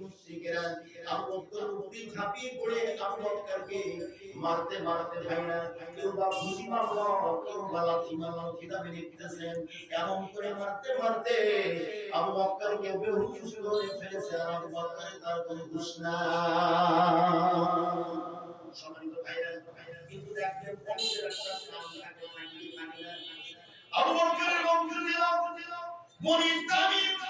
মুশরিকেরা আবু বকর উপরে ঝাঁপিয়ে পড়ে আবু বকরকে মারতে মারতে ভাইরা কেউ বা খুশি মারলো কেউ বা লাথি মারলো কিতাবে লিখতেছেন এমন করে মারতে মারতে আবু বকরকে বেহুশ করে ফেলেছে আর আবু বকরের তার কোনো হুঁশ নাই। সম্মানিত ভাইরা, কিন্তু দেখবেন বংশের একটা নাম থাকে না আবু বকরের বংশ ছিল বনি তামিম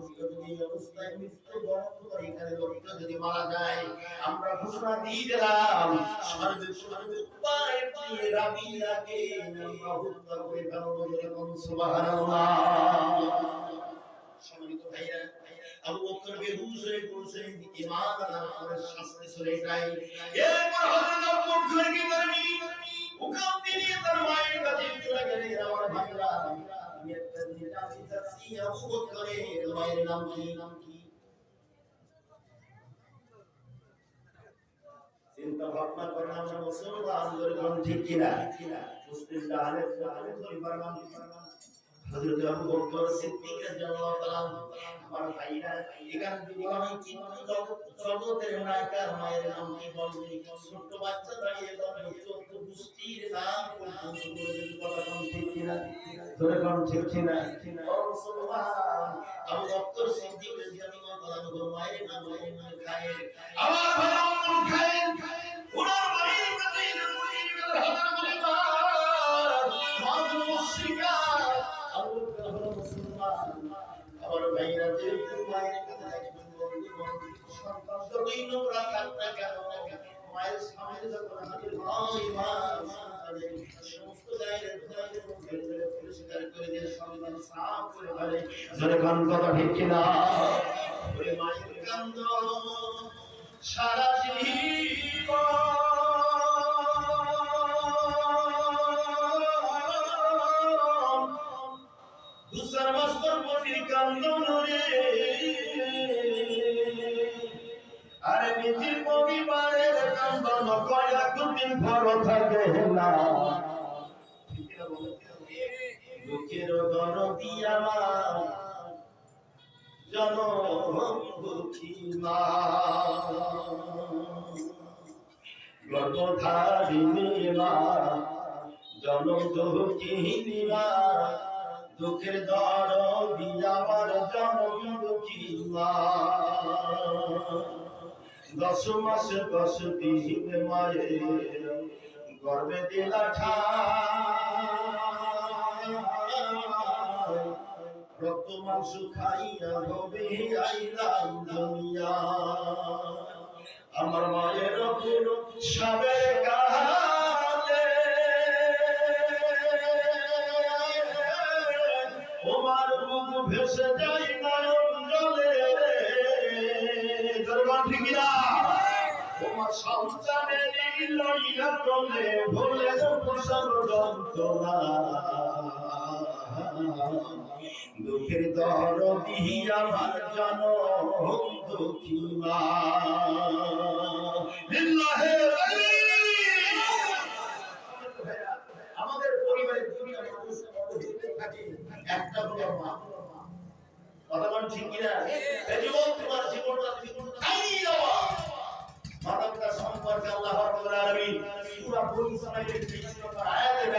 এই যদি এই অবস্থায় মৃত্যু বরণ করে এখানে লোকটা যদি মারা যায় আমরা ঘোষণা দিয়ে দিলাম সার্বিক সার্বিক উপায় দিয়ে রাবিয়াকে আমরা হত্যা করে ফেলব যেরকম সুবহানাল্লাহ সম্মানিত ভাইরা আবু বকর বেহুশ হয়ে পড়ছে ইমান আনার পরে শাস্তি চলে যায় এরপর হযরত আবু বকর কি করবি হুকুম দিয়ে তার মায়ের কাছে চলে গেলেন আমার ভাইরা আমি একটা জিনিস আমি যাচ্ছি আবু বকরের মায়ের নাম কি নাম কি চিন্তা ভাবনা করেন আমরা মুসলমান ধরে ঠিক কিনা? মুসলিম আহলে আহলে পরিবার নাম হযরত মায়ের নাম বাচ্চা দাঁড়িয়ে গোষ্ঠীর নাম পর্যন্ত বলে যদি কথা কোন? ঠিক মায়ের নাম মায়ের নাম গান কথা ঠিক কিনা সারা দুঃখী মা গর্ভধারিণী মা জনম দুঃখিনী মা দুঃখের দর আমার জনম দুঃখী মা দশ মাস দশ দিন মায়ের গর্বে দিলা ঠাই রক্ত মাংস খাইয়া হবে আইলাম দুনিয়া। আমার মায়ের পুর সবে কালে। তোমার মুখ ভেসে যাই নয়ন জলে। জরবান ঠিক না তোমার সন্তানের লইয়া তোলে ভুলে যন্ত্রণা দুঃখের দরদি আমার জন আমাদের পরিবারে সম্পর্কে আল্লাহ রাব্বুল আলামিন সূরা বনী ইসরাঈলের 23 নম্বর আয়াতে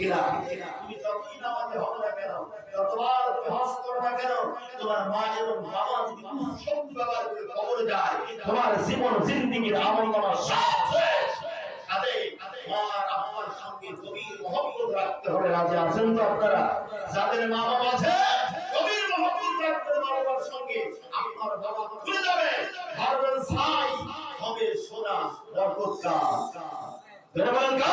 কিনা তুমি যতই নামাজে হবে না কেন, যতবার তুমি হজ করো না কেন, তোমার মা এবং বাবা যদি সব ব্যবহার করে কবরে যায়, তোমার জীবন, জিন্দিগির আমল নামা সব শেষ। সাথে মা আর সঙ্গে গভীর মহব্বত রাখতে হবে রাজি আছেন তো আপনারা? যাদের মা বাবা আছে, গভীর মহব্বত রাখতে মা বাবার সঙ্গে আপনার বাবা খুলে যাবে। ভাববেন সাই হবে সোনা বরকতকা ধরে বলেন কা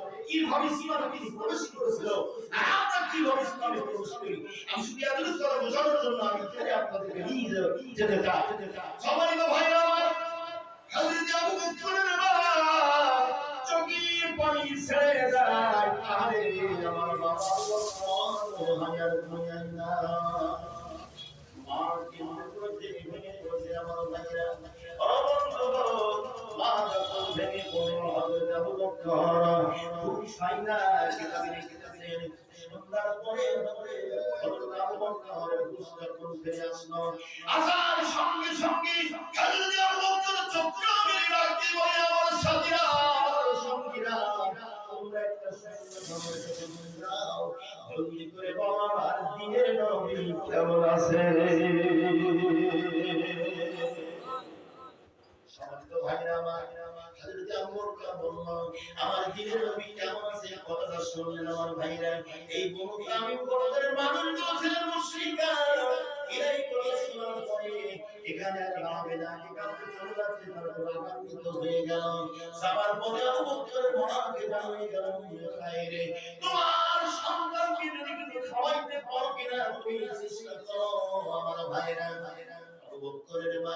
কীভাবে ইসলামে তিনি প্রবেশ করেছিল? আর আমরা কীভাবে ইসলামে প্রবেশ করি আমি শুধু এতটুকু কথা বোঝানোর জন্য আমি এখানে আপনাদেরকে নিয়ে যেতে চাই। সম্মানিত ভাইরা আমার, হযরত আবু বকরের মা চোখের পানি ছেড়ে যায়। আরে আমার বাবা হাজার দুনিয়ায় না মার কেন্দ্র করে ভেঙে পড়ছে আমার ভাইরা। ও বন্ধু মা যখন ভেঙে পড়ল হযরত আবু বকর। সন্ধ্যার পরে পরে আসার সঙ্গে সঙ্গে হযরত আবু চক্র মেরে ডাকতে বলে আমার সাথীরা? আমার সঙ্গীরা, তোমরা একটা জলদি করে বাবা আর দিনের নবী কেমন আছে ভাইরা আমার হযরত আবু বকর বলল, আমার দিনের নবী কেমন আছে? কথাটা শুনলেন আমার ভাইরা। এই বনু তামিম গোত্রের মানুষগুলো ছিলেন মুশরিকা এরাই কথা শোনার পরে এখানে আর দাঁড়াবে না, এখানে চলে যাচ্ছে তারপর আগান্বিত হয়ে গেল। সবার পরে আবু বকর মহাকে গেল খাইরে তোমার সন্তানকে যদি কিছু খাওয়াইতে পারো কিনা, তুমি চেষ্টা করো আমার ভাইরা। আবু বকরের মা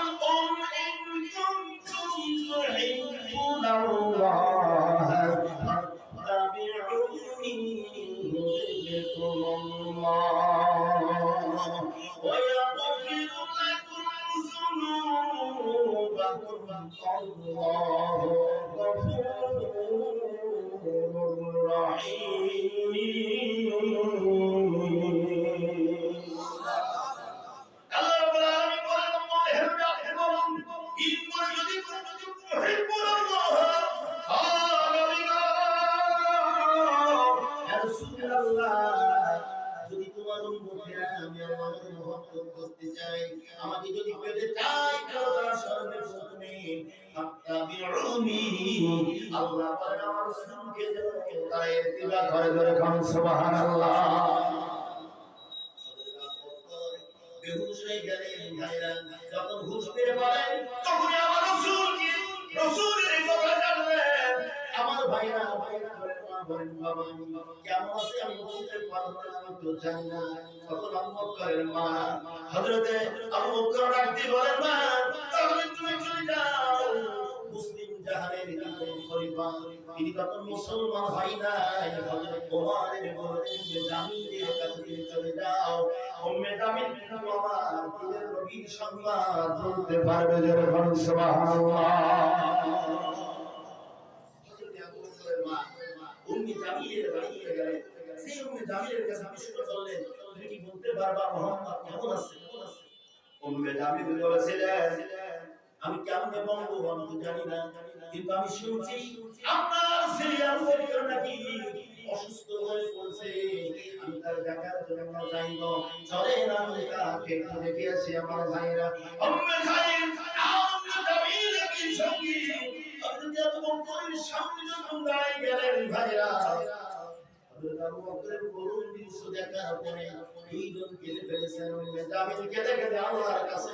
করে করে খান গেলেন ভাইরা যখন হুশ ফিরে পালেন তখনই আমার রাসূলকে রাসূলের কথা জানলেন আমার ভাইরা ভাইরা বলেন বাবা, কেমন আছে? আমি বলতে পারব না, আমি তো জানি না। তখন আবু বকরের মা, হযরতে আবু বকর ডাক বলেন, মা, তাহলে তুমি চলে যাও। জাহানের দ্বিতীয় খলিফা তিনি তখন মুসলমান নাই। হযরত ওমরের বলেন যে জামিনের কাছে চলে যাও। উম্মে জামিন কিন্তু আমার দিনের নবীর সংবাদ বলতে পারবে যখন সুবহানাল্লাহ। হযরত আবু বকরের মা, উম্মে জামিলের বাড়িতে গেলেন। সেই উম্মে জামিলের কাছে প্রশ্ন করলেন তুমি কি বলতে পারবা, মুহাম্মদ কেমন আছে? উম্মে জামিল বলেছিলেন আমি কেমনে আমি তো জানি না, কিন্তু আমি শুনছি আপনার আবু বকর নাকি অসুস্থ হয়ে পড়ছে। আমি তার দেখার জন্য যাইব চলে না একটু দেখে আমার ভাইরা জামিল গেলেন ভাইরা দুইজন কেঁদে ফেলেছেন। কেঁদে কেঁদে আল্লাহর কাছে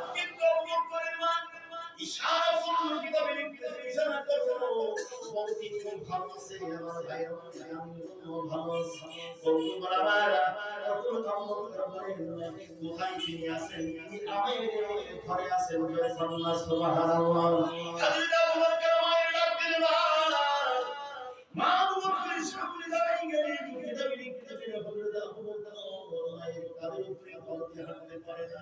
ইশারা করল কিতাবে লিখতেছে ইশারা করল বলতে খুব ভালো আছে, আমার ভাই আমি ভালো আছি বন্ধু আমার তখন কাম করতে কোথায় তিনি আছেন? তিনি আমার ঘরে আছেন জয় সাল্লাল্লাহু সুবহানাল্লাহ। হযরত আবু বকর মায়ের ডাক দিলেন, মা আবু বকরের সামনে দাঁড়িয়ে গেলেন কিতাবে লিখতেছে হযরত আবু বকর মায়ের কাঁধের উপরে বলতে হাঁটতে পারে না।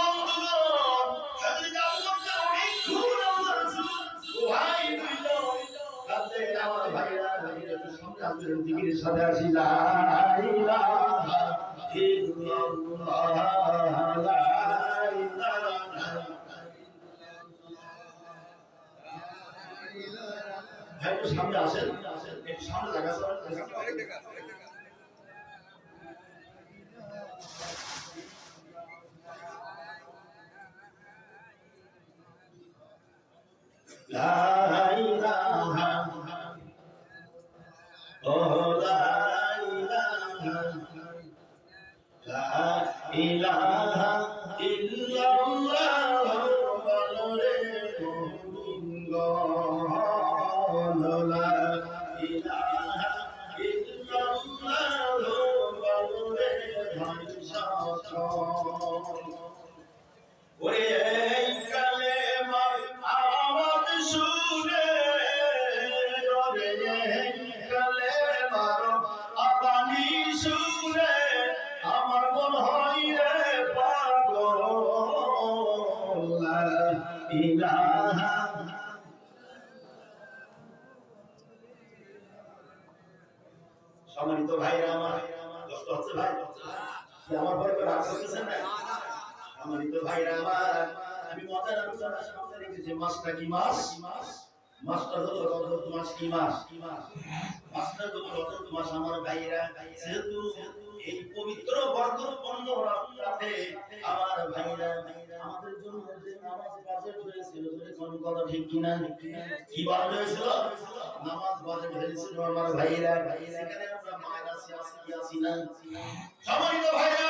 সামনে সাথে আসি লা ইলাহা ইল্লাল্লাহ লা একটু সামনে আসেন একটু সামনে জায়গা لا ওরে এই কালেমার আওয়াজ শুনে ওরে এই কালেমার আবানি শুনে আমার মন হয় রে সম্মানিত ভাইরা আমার কষ্ট হচ্ছে ভাই। আমার পরে রাগ করতেছেন না সম্মানিত ভাইরা আমার, আমি মজার আলোচনা সামনে রেখেছি মাসটা কি মাস মাসটা হলো রজত মাস কি মাস মাসটা হলো রজত মাস আমার ভাইরা। যেহেতু এই পবিত্র বরকতপূর্ণ রাতে আমার ভাইরা আমাদের জন্য যে নামাজ বাজেট হয়েছিল কোন কথা ঠিক কিনা? কি বাজেট হয়েছিল? নামাজ বাজেট হয়েছিল আমার ভাইরা। সেখানে আমরা মায়ের আছি আছি আছি না সম্মানিত ভাইরা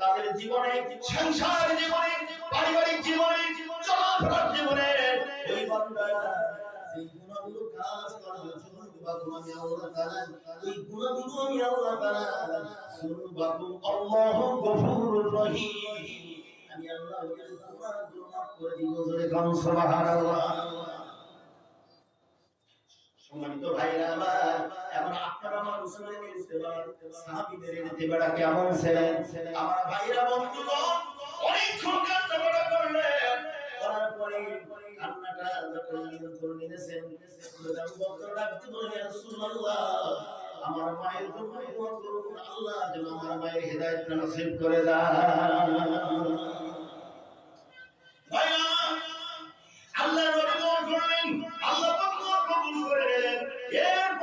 তাদের জীবনে সংসার জীবনে, পারিবারিক জীবনে, চলাফেরার জীবনে। ওই বান্দা সেই গুণাগুলো কাজ করবে শুনুন বাকুম আমি আল্লাহ তাআলা। এই গুণাগুলো আমি আল্লাহ তাআলা শুনুন বাকুম আল্লাহু গফুরুর রহিম। আমি আল্লাহ ওদের গুনাহগুলো মাফ করে দিব, জোরে গান সুবহানাল্লাহ। আমার মায়ের জন্য আল্লাহ যেন আমার মায়ের হেদায়েত নসিব করে দেন। আল্লাহ আল্লাহ Yeah.